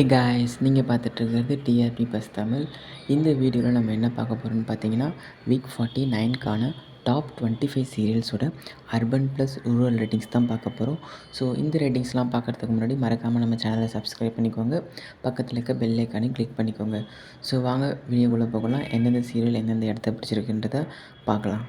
Hey guys நீங்கள் பார்த்துட்ருக்கிறது TRP bus Tamil. இந்த வீடியோவில் நம்ம என்ன பார்க்க போகிறோம்னு பார்த்தீங்கன்னா வீக் ஃபார்ட்டி நைன்க்கான டாப் டுவெண்ட்டி ஃபைவ் சீரியல்ஸோட அர்பன் ப்ளஸ் ரூரல் ரேட்டிங்ஸ் தான் பார்க்க போகிறோம் ஸோ இந்த ரேட்டிங்ஸ்லாம் பார்க்குறதுக்கு முன்னாடி மறக்காமல் நம்ம சேனலை சப்ஸ்கிரைப் பண்ணிக்கோங்க. பக்கத்தில் இருக்க பெல் ஐக்கானையும் கிளிக் பண்ணிக்கோங்க. ஸோ வாங்க வீடியோக்குள்ளே போகலாம். எந்தெந்த சீரியல் எந்தெந்த இடத்த பிடிச்சிருக்குன்றதை பார்க்கலாம்.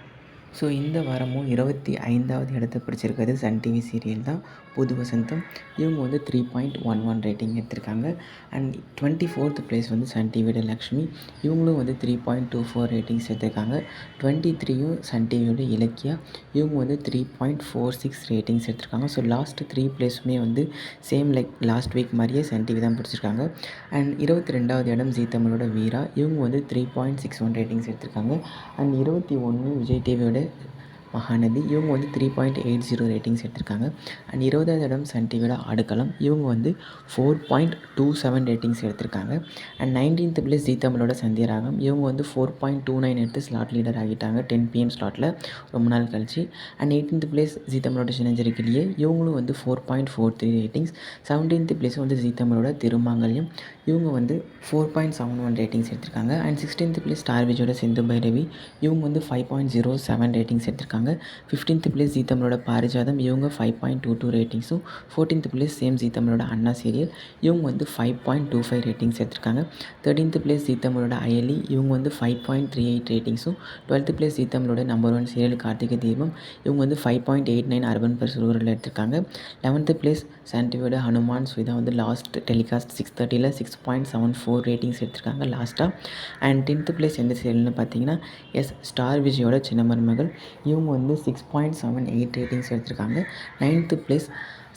ஸோ இந்த வாரமும் இருபத்தி ஐந்தாவது இடத்த பிடிச்சிருக்கிறது சன் டிவி சீரியல் தான். புது வசந்தம். இவங்க வந்து three point one one rating எடுத்திருக்காங்க. அண்ட் டுவெண்ட்டி ஃபோர்த் ப்ளேஸ் வந்து சன் டிவியோட லக்ஷ்மி. இவங்களும் வந்து three point two four ratings எடுத்திருக்காங்க. டுவெண்ட்டி த்ரீயும் சன் டிவியோட இலக்கியா. இவங்க வந்து three point four six ratings எடுத்திருக்காங்க. ஸோ லாஸ்ட்டு த்ரீ ப்ளேஸுமே வந்து சேம் லைக் லாஸ்ட் வீக் மாதிரியே சன் டிவி தான் பிடிச்சிருக்காங்க. அண்ட் இருபத்தி ரெண்டாவது இடம் ஜீ தமிழோட வீரா. இவங்க வந்து three point six one ratings எடுத்திருக்காங்க. அண்ட் இருபத்தி ஒன்று விஜய் டிவியோட ¿eh? மகாநதி. இவங்க வந்து three point eight zero ratings எடுத்திருக்காங்க. அண்ட் இருபதாவது இடம் சன் டிவியோட அடுக்களம். இவங்க வந்து four point two seven ratings எடுத்திருக்காங்க. அண்ட் நைன்டீன்த் பிளேஸ் ஜி தமிழோட சந்தியராகம். இவங்க வந்து ஃபோர் பாயிண்ட் டூ நைன் எடுத்து ஸ்லாட் லீடர் ஆகிட்டாங்க. டென் பிஎம் ஸ்லாட்டில் ரொம்ப நாள் கழிச்சு. அண்ட் எயிட்டீன்த் பிளேஸ் ஜி தமிழோட சின்னஞ்சிருக்கிலேயே இவங்களும் வந்து four point four three ratings seventeenth place வந்து ஜி தமிழோட திருமாங்கல்யம். இவங்க வந்து four point seven one ratings எடுத்திருக்காங்க. அண்ட் சிக்ஸ்டீன்த் பிளேஸ் ஸ்டார் விஜயோட சிந்து பைரவி இவங்க வந்து five point zero seven ratings எடுத்திருக்காங்க. ஃபிஃப்டீன்த் பிளேஸ் ஜீ தமிழோட பாரிஜாதம் இவங்க ஃபைவ் பாயிண்ட் டூ டூ ரேட்டிங்ஸும் ஃபோர்டீன்த் பிளேஸ் சேம் ஜீ தமிழோட அண்ணா சீரியல் இவங்க வந்து five point two five ratings எடுத்திருக்காங்க. தேர்ட்டீன்த் பிளேஸ் ஜீ தமிழோட அயலி இவங்க வந்து ஃபைவ் பாயிண்ட் த்ரீ எயிட் ரேட்டிங்ஸும் டுவெல்த் பிளேஸ் ஜீ தமிழோட number one serial Karthigai Deepam இவங்க வந்து five point eight nine urban plus rural எடுத்திருக்காங்க. லெவன்த்து பிளேஸ் சன்டிவியோட ஹனுமான் சுவிதா வந்து last telecast six தேர்ட்டியில் six point seven four ratings எடுத்திருக்காங்க லாஸ்ட்டாக அண்ட் டென்த்து பிளேஸ் எந்த சீரியல்னு பார்த்தீங்கன்னா எஸ் ஸ்டார் விஜயோட சின்ன மருமகள் இவங்க வந்து six point seven eight ratings எடுத்திருக்காங்க. நைன்த்து ப்ளஸ்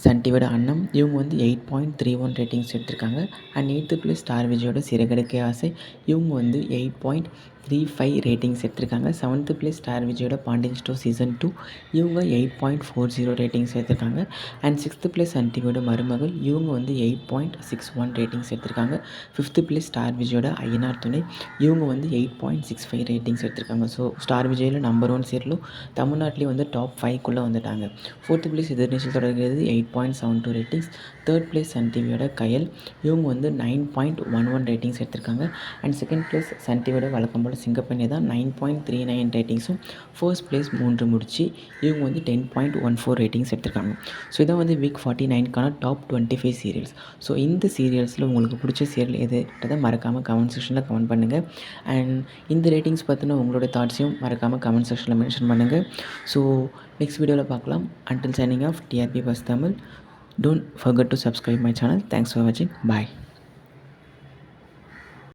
சன் டிவியோட அண்ணம் இவங்க வந்து eight point three one ratings எடுத்திருக்காங்க. அண்ட் எயித்து ப்ளஸ் ஸ்டார் விஜயோட சிறகடுக்கை ஆசை. இவங்க வந்து eight point three five ratings எடுத்திருக்காங்க. செவன்த்து பிளேஸ் ஸ்டார் விஜயோட பாண்டியன் ஸ்டோ சீசன் டூ இவங்க eight point four zero ratings எடுத்திருக்காங்க. அண்ட் சிக்ஸ்த்து பிளேஸ் சன் டிவியோட மருமகள் இவங்க வந்து eight point six one ratings எடுத்திருக்காங்க. ஃபிஃப்த்து பிளேஸ் ஸ்டார் விஜயோட ஐயனார் துணை இவங்க வந்து eight point six five ratings எடுத்திருக்காங்க. ஸோ ஸ்டார் விஜயில் நம்பர் ஒன் சீரியலும் தமிழ்நாட்டிலேயே வந்து டாப் ஃபைவ்க்குள்ளே வந்துட்டாங்க. ஃபோர்த்து பிளேஸ் எதிர்நீச்சல் தொடர்கிறது eight point seven two ratings third place Sun டிவியோட கயல் இவங்க வந்து nine point one one ratings எடுத்திருக்காங்க. அண்ட் செகண்ட் பிளேஸ் சன் டிவியோட வழக்கம் போல் சிங்கப்பெண்ணே தான் நைன் பாயிண்ட் த்ரீ நைன் ரேட்டிங்ஸும் ஃபர்ஸ்ட் பிளேஸ் மூன்று முடிச்சு இவங்க வந்து ten point one four ratings எடுத்திருக்காங்க. ஸோ இதான் வந்து week forty நைன்க்கான top twenty five serials so இந்த சீரியல்ஸில் உங்களுக்கு பிடிச்ச சீரியல் எதுன்றதை மறக்காமல் கமெண்ட் செக்ஷனில் கமெண்ட் பண்ணுங்கள் அண்ட் இந்த ரேட்டிங்ஸ் பற்றின உங்களோட தாட்ஸையும் மறக்காமல் கமெண்ட் செக்ஷனில் மென்ஷன் பண்ணுங்கள் ஸோ நெக்ஸ்ட் வீடியோவில் பார்க்கலாம். Until signing off TRP buzz Tamil don't forget to subscribe my channel thanks for வாட்சிங் பாய்